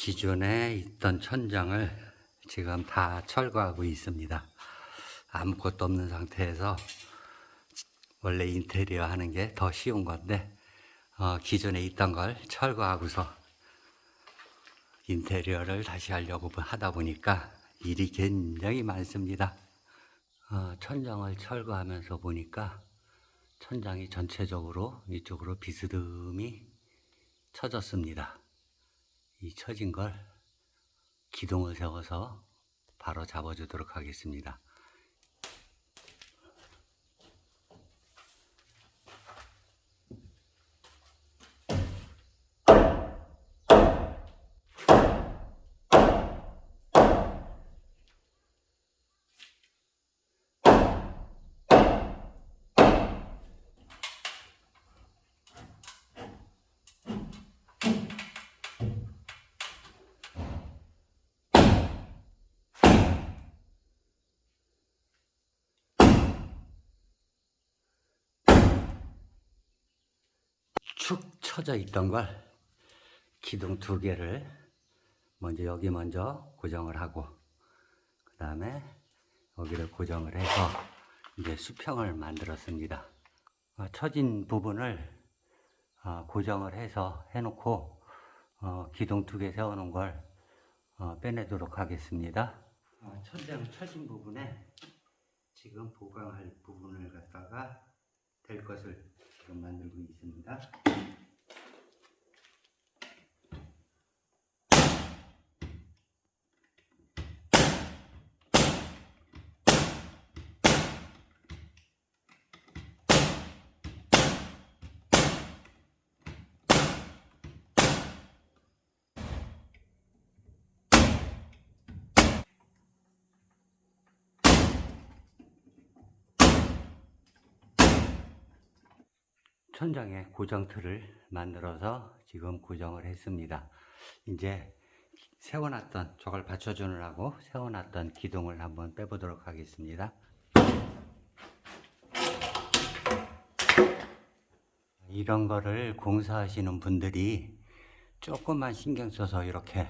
기존에 있던 천장을 지금 다 철거하고 있습니다. 아무것도 없는 상태에서 원래 인테리어 하는 게 더 쉬운 건데 어, 기존에 있던 걸 철거하고서 인테리어를 다시 하려고 하다 보니까 일이 굉장히 많습니다. 어, 천장을 철거하면서 보니까 천장이 전체적으로 이쪽으로 비스듬히 쳐졌습니다. 이 처진 걸 기둥을 세워서 바로 잡아주도록 하겠습니다. 축 처져 있던 걸 기둥 두 개를 먼저 여기 먼저 고정을 하고 그 다음에 여기를 고정을 해서 이제 수평을 만들었습니다. 어, 처진 부분을 어, 고정을 해서 해놓고 어, 기둥 두 개 세워놓은 걸 어, 빼내도록 하겠습니다. 어, 천장 처진 부분에 지금 보강할 부분을 갖다가 될 것을 지금 만들고 있습니다. 천장에 고정틀을 만들어서 지금 고정을 했습니다. 이제 세워놨던 저걸 받쳐주느라고 세워놨던 기둥을 한번 빼보도록 하겠습니다. 이런 거를 공사하시는 분들이 조금만 신경 써서 이렇게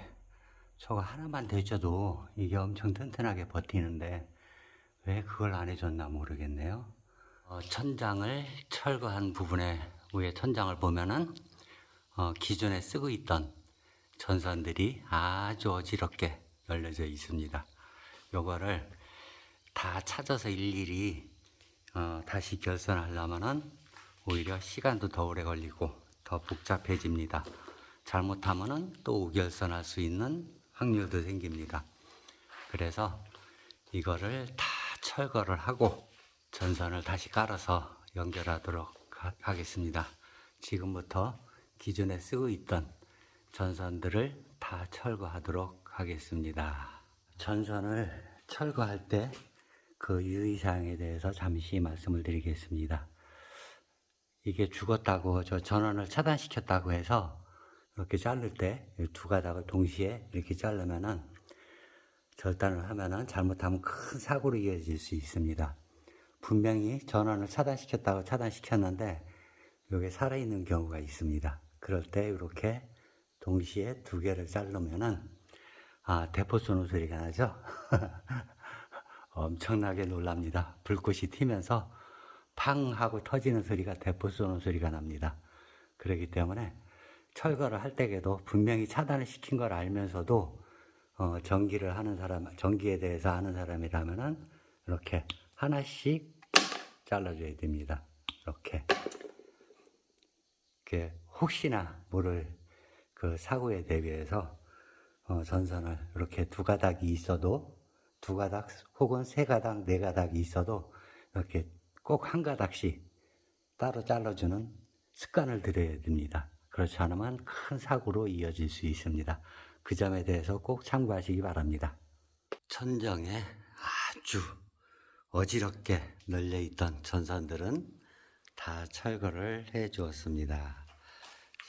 저거 하나만 대줘도 이게 엄청 튼튼하게 버티는데 왜 그걸 안 해줬나 모르겠네요. 어, 천장을 철거한 부분에 위에 천장을 보면은 어, 기존에 쓰고 있던 전선들이 아주 어지럽게 열려져 있습니다. 요거를 다 찾아서 일일이 어, 다시 결선하려면은 오히려 시간도 더 오래 걸리고 더 복잡해집니다. 잘못하면은 또 우결선할 수 있는 확률도 생깁니다. 그래서 이거를 다 철거를 하고 전선을 다시 깔아서 연결하도록 하- 하겠습니다. 지금부터 기존에 쓰고 있던 전선들을 다 철거하도록 하겠습니다. 전선을 철거할 때 그 유의사항에 대해서 잠시 말씀을 드리겠습니다. 이게 죽었다고 저 전원을 차단시켰다고 해서 이렇게 자를 때 두 가닥을 동시에 이렇게 자르면은 절단을 하면은 잘못하면 큰 사고로 이어질 수 있습니다. 분명히 전원을 차단시켰다고 차단시켰는데 이게 살아있는 경우가 있습니다. 그럴 때 이렇게 동시에 두 개를 자르면은 아 대포 쏘는 소리가 나죠. 엄청나게 놀랍니다. 불꽃이 튀면서 팡 하고 터지는 소리가 대포 쏘는 소리가 납니다. 그렇기 때문에 철거를 할 때에도 분명히 차단을 시킨 걸 알면서도 어, 전기를 하는 사람, 전기에 대해서 아는 사람이라면은 이렇게 하나씩 잘라줘야 됩니다. 이렇게. 이렇게 혹시나 모를 그 사고에 대비해서 어, 전선을 이렇게 두 가닥이 있어도 두 가닥 혹은 세 가닥, 네 가닥이 있어도 이렇게 꼭 한 가닥씩 따로 잘라주는 습관을 들여야 됩니다. 그렇지 않으면 큰 사고로 이어질 수 있습니다. 그 점에 대해서 꼭 참고하시기 바랍니다. 천정에 아주 어지럽게 널려 있던 전선들은 다 철거를 해 주었습니다.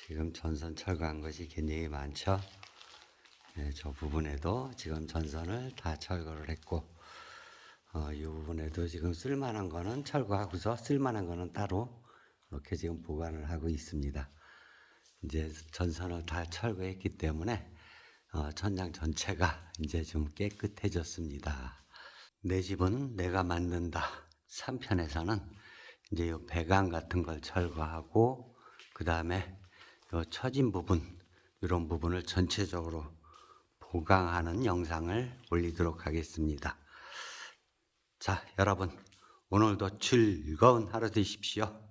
지금 전선 철거한 것이 굉장히 많죠. 네, 저 부분에도 지금 전선을 다 철거를 했고, 어, 이 부분에도 지금 쓸만한 거는 철거하고서 쓸만한 거는 따로 이렇게 지금 보관을 하고 있습니다. 이제 전선을 다 철거했기 때문에 어, 천장 전체가 이제 좀 깨끗해졌습니다. 내 집은 내가 만든다. 3편에서는 이제 요 배관 같은 걸 철거하고 그 다음에 요 처진 부분 이런 부분을 전체적으로 보강하는 영상을 올리도록 하겠습니다. 자, 여러분 오늘도 즐거운 하루 되십시오.